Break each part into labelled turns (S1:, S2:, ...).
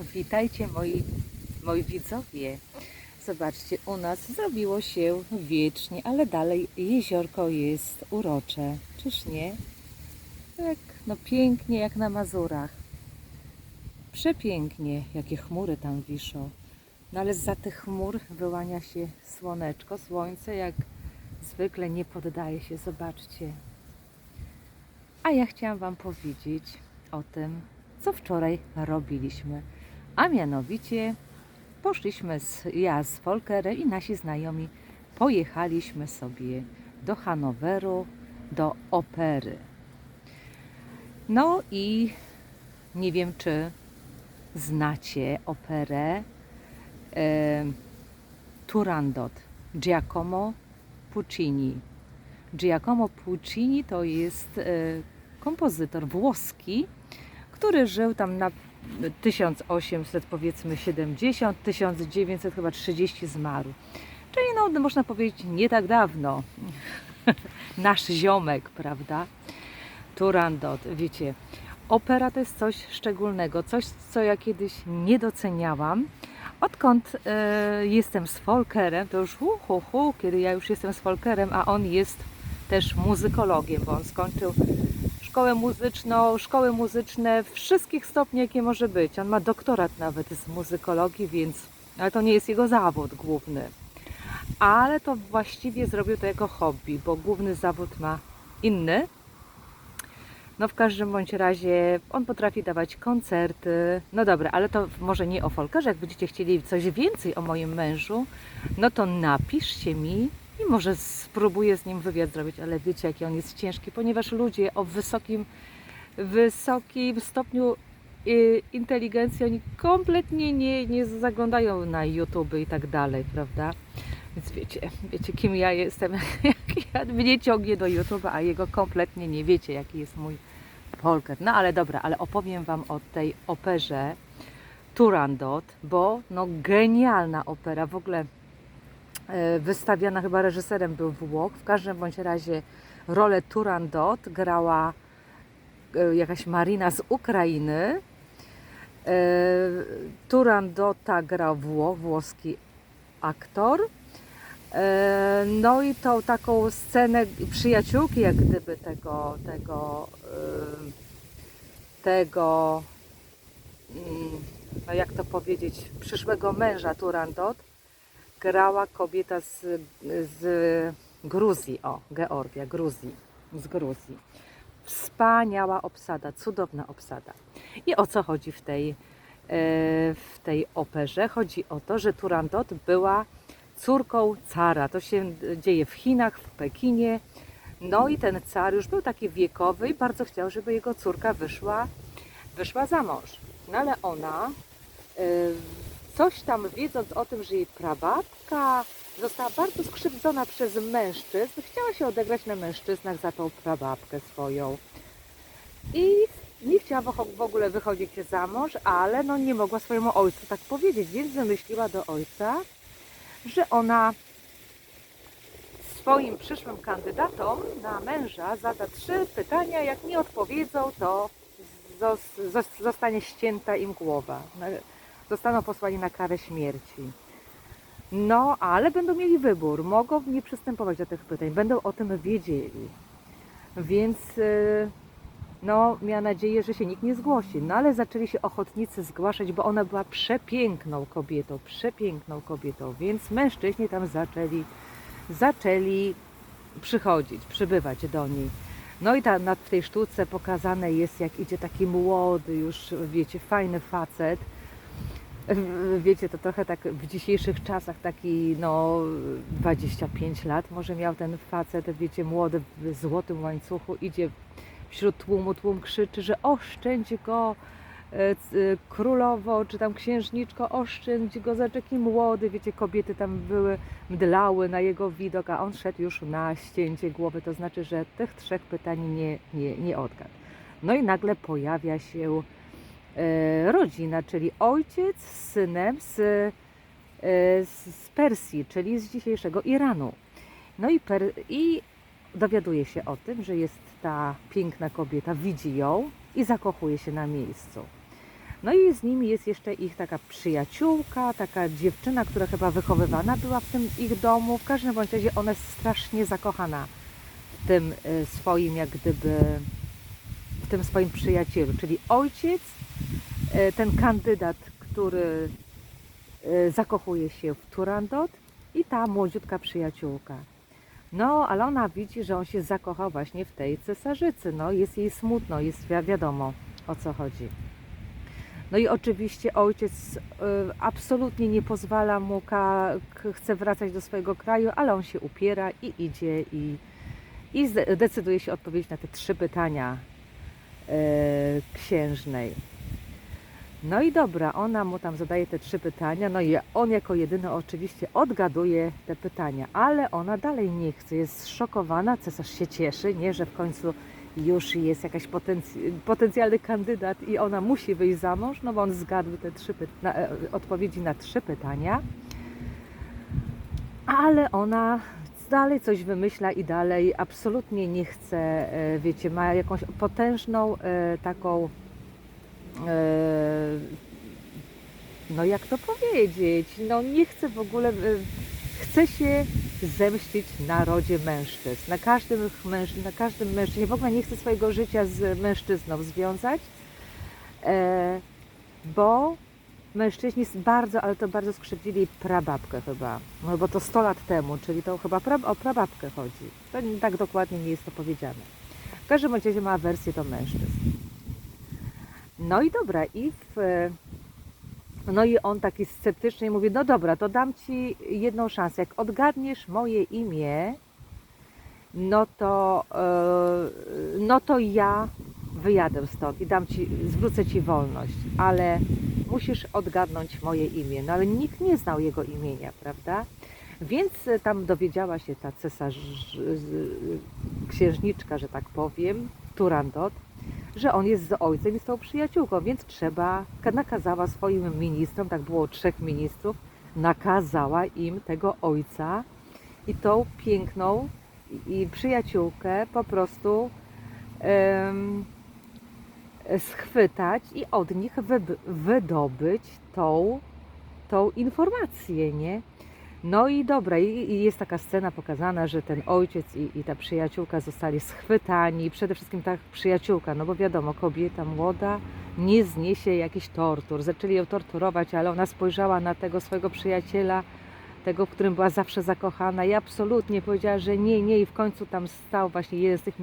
S1: Witajcie moi, moi widzowie. Zobaczcie, u nas zrobiło się wiecznie, ale dalej jeziorko jest urocze. Czyż nie? Tak, no pięknie jak na Mazurach. Przepięknie, jakie chmury tam wiszą. No ale za tych chmur wyłania się słoneczko. Słońce jak zwykle nie poddaje się. Zobaczcie. A ja chciałam Wam powiedzieć o tym, co wczoraj robiliśmy. A mianowicie poszliśmy z, ja z Volkerem i nasi znajomi pojechaliśmy sobie do Hanoweru, do opery. No i nie wiem, czy znacie operę e, Turandot Giacomo Puccini. Giacomo Puccini to jest e, kompozytor włoski, który żył tam na 1800 powiedzmy 70, 1900 chyba 30 zmarł. Czyli no można powiedzieć nie tak dawno. Nasz ziomek, prawda? Turandot, wiecie. Opera to jest coś szczególnego, coś co ja kiedyś nie doceniałam. Odkąd e, jestem z Folkerem, to już hu, hu, hu, kiedy ja już jestem z Folkerem, a on jest też muzykologiem, bo on skończył szkołę muzyczną, szkoły muzyczne, wszystkich stopni, jakie może być. On ma doktorat nawet z muzykologii, więc, ale to nie jest jego zawód główny. Ale to właściwie zrobił to jako hobby, bo główny zawód ma inny. No w każdym bądź razie on potrafi dawać koncerty. No dobra, ale to może nie o folkerze. Jak będziecie chcieli coś więcej o moim mężu, no to napiszcie mi i może spróbuję z nim wywiad zrobić, ale wiecie, jaki on jest ciężki, ponieważ ludzie o wysokim, wysokim stopniu y, inteligencji, oni kompletnie nie, nie zaglądają na YouTube i tak dalej, prawda? Więc wiecie, wiecie kim ja jestem, jak ja, mnie ciągnie do YouTube, a jego kompletnie nie wiecie, jaki jest mój Polker. No ale dobra, ale opowiem Wam o tej operze Turandot, bo no genialna opera, w ogóle wystawiana chyba reżyserem był Włoch. W każdym bądź razie rolę Turandot grała e, jakaś Marina z Ukrainy. E, Turandota grał Włoch, włoski aktor. E, No i tą taką scenę przyjaciółki, jak gdyby tego, tego, tego, mm, no jak to powiedzieć, przyszłego męża Turandot grała kobieta z, z Gruzji, o, Georgia, Gruzji, z Gruzji. Wspaniała obsada, cudowna obsada. I o co chodzi w tej, e, w tej operze? Chodzi o to, że Turandot była córką cara. To się dzieje w Chinach, w Pekinie. No i ten car już był taki wiekowy i bardzo chciał, żeby jego córka wyszła, wyszła za mąż. No ale ona, y, coś tam wiedząc o tym, że jej prababka została bardzo skrzywdzona przez mężczyzn, chciała się odegrać na mężczyznach za tą prababkę swoją. I nie chciała w- ogóle wychodzić za mąż, ale no nie mogła swojemu ojcu tak powiedzieć, więc wymyśliła do ojca, że ona swoim przyszłym kandydatom na męża zada trzy pytania. Jak nie odpowiedzą, to zos- zos- zostanie ścięta im głowa. Zostaną posłani na karę śmierci. No, ale będą mieli wybór. Mogą nie przystępować do tych pytań. Będą o tym wiedzieli. Więc y, no, miała nadzieję, że się nikt nie zgłosi. No ale zaczęli się ochotnicy zgłaszać, bo ona była przepiękną kobietą, przepiękną kobietą, więc mężczyźni tam zaczęli, zaczęli przychodzić, przybywać do niej. No i ta, na, w tej sztuce pokazane jest, jak idzie taki młody, już wiecie, fajny facet. Wiecie, to trochę tak w dzisiejszych czasach taki, no, 25 lat może miał ten facet, wiecie, młody w złotym łańcuchu, idzie wśród tłumu, tłum krzyczy, że oszczędź go e, e, królowo, czy tam księżniczko, oszczędź go, za taki młody, wiecie, kobiety tam były, mdlały na jego widok, a on szedł już na ścięcie głowy, to znaczy, że tych trzech pytań nie, nie, nie odgadł. No i nagle pojawia się rodzina, czyli ojciec z synem z, e, z z Persji, czyli z dzisiejszego Iranu. No i, per, i dowiaduje się o tym, że jest ta piękna kobieta, widzi ją i zakochuje się na miejscu. No i z nimi jest jeszcze ich taka przyjaciółka, taka dziewczyna, która chyba wychowywana była w tym ich domu. W każdym bądź razie ona jest strasznie zakochana w tym y, swoim, jak gdyby, w tym swoim przyjacielu. Czyli ojciec, ten kandydat, który y, zakochuje się w Turandot i ta młodziutka przyjaciółka. No, ale ona widzi, że on się zakochał właśnie w tej cesarzycy. No, jest jej smutno, jest wi- wiadomo o co chodzi. No i oczywiście ojciec y, absolutnie nie pozwala mu, chce wracać do swojego kraju, ale on się upiera i idzie i, i decyduje się odpowiedzieć na te trzy pytania księżnej. No i dobra, ona mu tam zadaje te trzy pytania, no i on jako jedyny oczywiście odgaduje te pytania, ale ona dalej nie chce, jest zszokowana, cesarz się cieszy, nie, że w końcu już jest jakaś potenc- potencjalny kandydat i ona musi wyjść za mąż, no bo on zgadł te trzy na, e, odpowiedzi na trzy pytania, ale ona dalej coś wymyśla i dalej absolutnie nie chce, e, wiecie, ma jakąś potężną e, taką no jak to powiedzieć, no nie chce w ogóle, e, chce się zemścić na rodzie mężczyzn, na każdym, męż, na każdym mężczyźnie, w ogóle nie chce swojego życia z mężczyzną związać, e, bo mężczyźni bardzo, ale to bardzo skrzywdzili prababkę chyba, no bo to 100 lat temu, czyli to chyba pra, o prababkę chodzi, to tak dokładnie nie jest to powiedziane. W każdym razie ma awersję do mężczyzn. No i dobra, i w, no i on taki sceptycznie mówi, no dobra, to dam ci jedną szansę. Jak odgadniesz moje imię, no to, e, no to ja wyjadę stąd i dam ci, zwrócę ci wolność, ale musisz odgadnąć moje imię. No ale nikt nie znał jego imienia, prawda? Więc e, tam dowiedziała się ta cesarz, księżniczka, że tak powiem, Turandot, że on jest z ojcem i z tą przyjaciółką, więc trzeba, nakazała swoim ministrom, tak było trzech ministrów, nakazała im tego ojca i tą piękną i przyjaciółkę po prostu em, schwytać i od nich wydobyć tą, tą informację, nie? No i dobra, i, jest taka scena pokazana, że ten ojciec i, i ta przyjaciółka zostali schwytani, przede wszystkim ta przyjaciółka, no bo wiadomo, kobieta młoda nie zniesie jakichś tortur. Zaczęli ją torturować, ale ona spojrzała na tego swojego przyjaciela, tego, w którym była zawsze zakochana i absolutnie powiedziała, że nie, nie i w końcu tam stał właśnie jeden z tych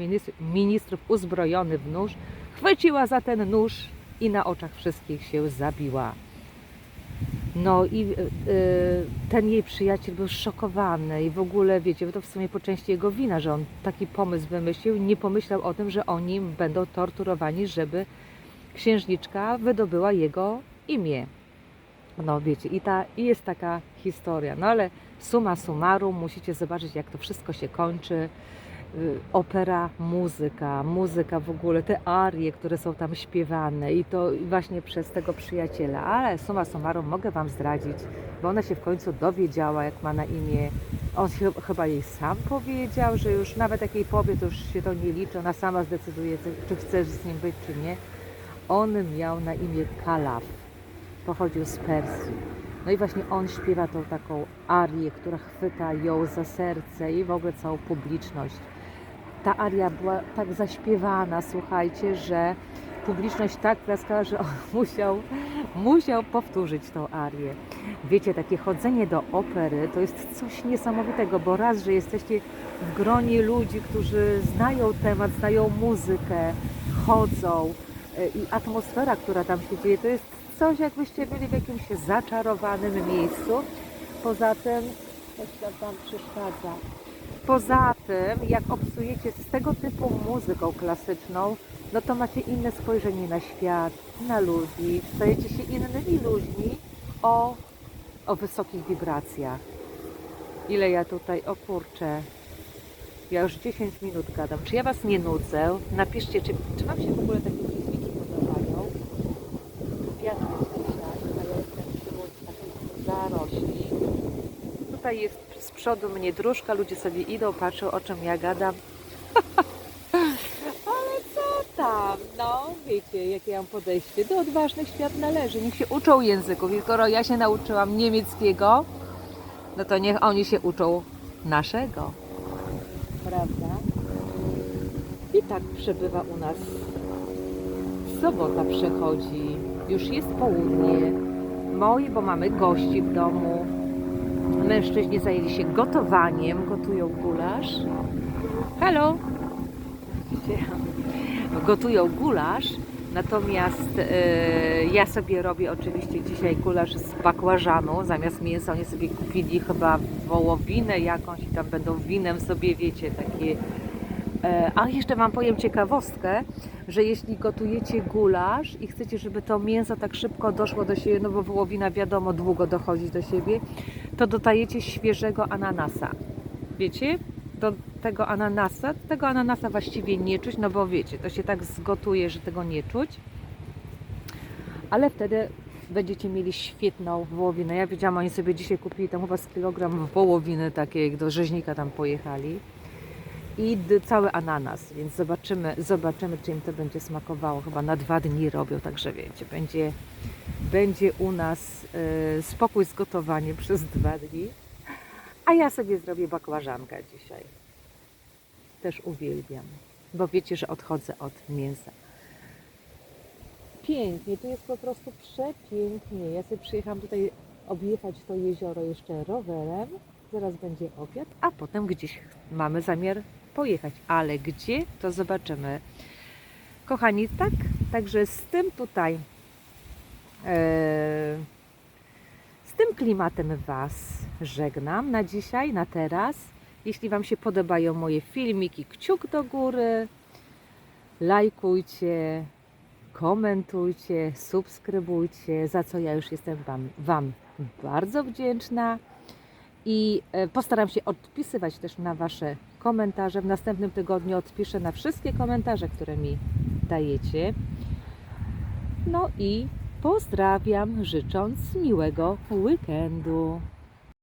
S1: ministrów uzbrojony w nóż, chwyciła za ten nóż i na oczach wszystkich się zabiła. No i y, y, ten jej przyjaciel był szokowany i w ogóle, wiecie, to w sumie po części jego wina, że on taki pomysł wymyślił, nie pomyślał o tym, że oni będą torturowani, żeby księżniczka wydobyła jego imię. No wiecie, i, ta, i jest taka historia, no ale summa summarum musicie zobaczyć, jak to wszystko się kończy. Y, Opera, muzyka, muzyka w ogóle, te arie, które są tam śpiewane i to właśnie przez tego przyjaciela. Ale summa summarum mogę Wam zdradzić, bo ona się w końcu dowiedziała, jak ma na imię. On się, chyba jej sam powiedział, że już nawet jak jej powie, to już się to nie liczy, ona sama zdecyduje, czy chce z nim być, czy nie. On miał na imię Kalaf pochodził z Persji. No i właśnie on śpiewa tą taką arię, która chwyta ją za serce i w ogóle całą publiczność. Ta aria była tak zaśpiewana, słuchajcie, że publiczność tak klaskała, że on musiał, musiał powtórzyć tą arię. Wiecie, takie chodzenie do opery to jest coś niesamowitego, bo raz, że jesteście w gronie ludzi, którzy znają temat, znają muzykę, chodzą i atmosfera, która tam się dzieje, to jest coś, jakbyście byli w jakimś zaczarowanym miejscu. Poza tym, coś tam Wam przeszkadza. Poza tym, jak obsujecie z tego typu muzyką klasyczną, no to macie inne spojrzenie na świat, na ludzi, stajecie się innymi ludźmi o, o wysokich wibracjach. Ile ja tutaj, o kurczę, ja już 10 minut gadam. Czy ja Was nie nudzę? Napiszcie, czy, czy się w ogóle takie filmiki podobają. Wiatr jest dzisiaj, a ja jestem wśród takich zarośli. Jest z przodu mnie dróżka, ludzie sobie idą, patrzą o czym ja gadam. Ale co tam? no wiecie, jakie ja mam podejście. Do odważnych świat należy. Niech się uczą języków. I skoro ja się nauczyłam niemieckiego, no to niech oni się uczą naszego. Prawda? I tak przebywa u nas. Sobota przechodzi. Już jest południe. Moi, bo mamy gości w domu. Mężczyźni zajęli się gotowaniem. Gotują gulasz. Widzicie? Gotują gulasz. Natomiast e, ja sobie robię oczywiście dzisiaj gulasz z bakłażanu zamiast mięsa. Oni sobie kupili chyba wołowinę jakąś i tam będą winem sobie, wiecie, takie A jeszcze Wam powiem ciekawostkę, że jeśli gotujecie gulasz i chcecie, żeby to mięso tak szybko doszło do siebie, no bo wołowina wiadomo długo dochodzi do siebie, to dodajecie świeżego ananasa. Wiecie? Do tego ananasa, tego ananasa właściwie nie czuć, no bo wiecie, to się tak zgotuje, że tego nie czuć. Ale wtedy będziecie mieli świetną wołowinę. Ja wiedziałam, oni sobie dzisiaj kupili tam chyba z kilogram wołowiny takiej, do rzeźnika tam pojechali i cały ananas, więc zobaczymy, zobaczymy, czy im to będzie smakowało. Chyba na dwa dni robią, także wiecie, będzie, będzie u nas e, spokój z gotowaniem przez dwa dni. A ja sobie zrobię bakłażankę dzisiaj. Też uwielbiam, bo wiecie, że odchodzę od mięsa. Pięknie, tu jest po prostu przepięknie. Ja sobie przyjechałam tutaj objechać to jezioro jeszcze rowerem. Zaraz będzie obiad, a potem gdzieś mamy zamiar pojechać. Ale gdzie, to zobaczymy. Kochani, tak, także z tym tutaj, e, z tym klimatem Was żegnam na dzisiaj, na teraz. Jeśli Wam się podobają moje filmiki, kciuk do góry, lajkujcie, komentujcie, subskrybujcie, za co ja już jestem Wam, wam bardzo wdzięczna i e, postaram się odpisywać też na Wasze komentarze. W następnym tygodniu odpiszę na wszystkie komentarze, które mi dajecie. No i pozdrawiam, życząc miłego weekendu.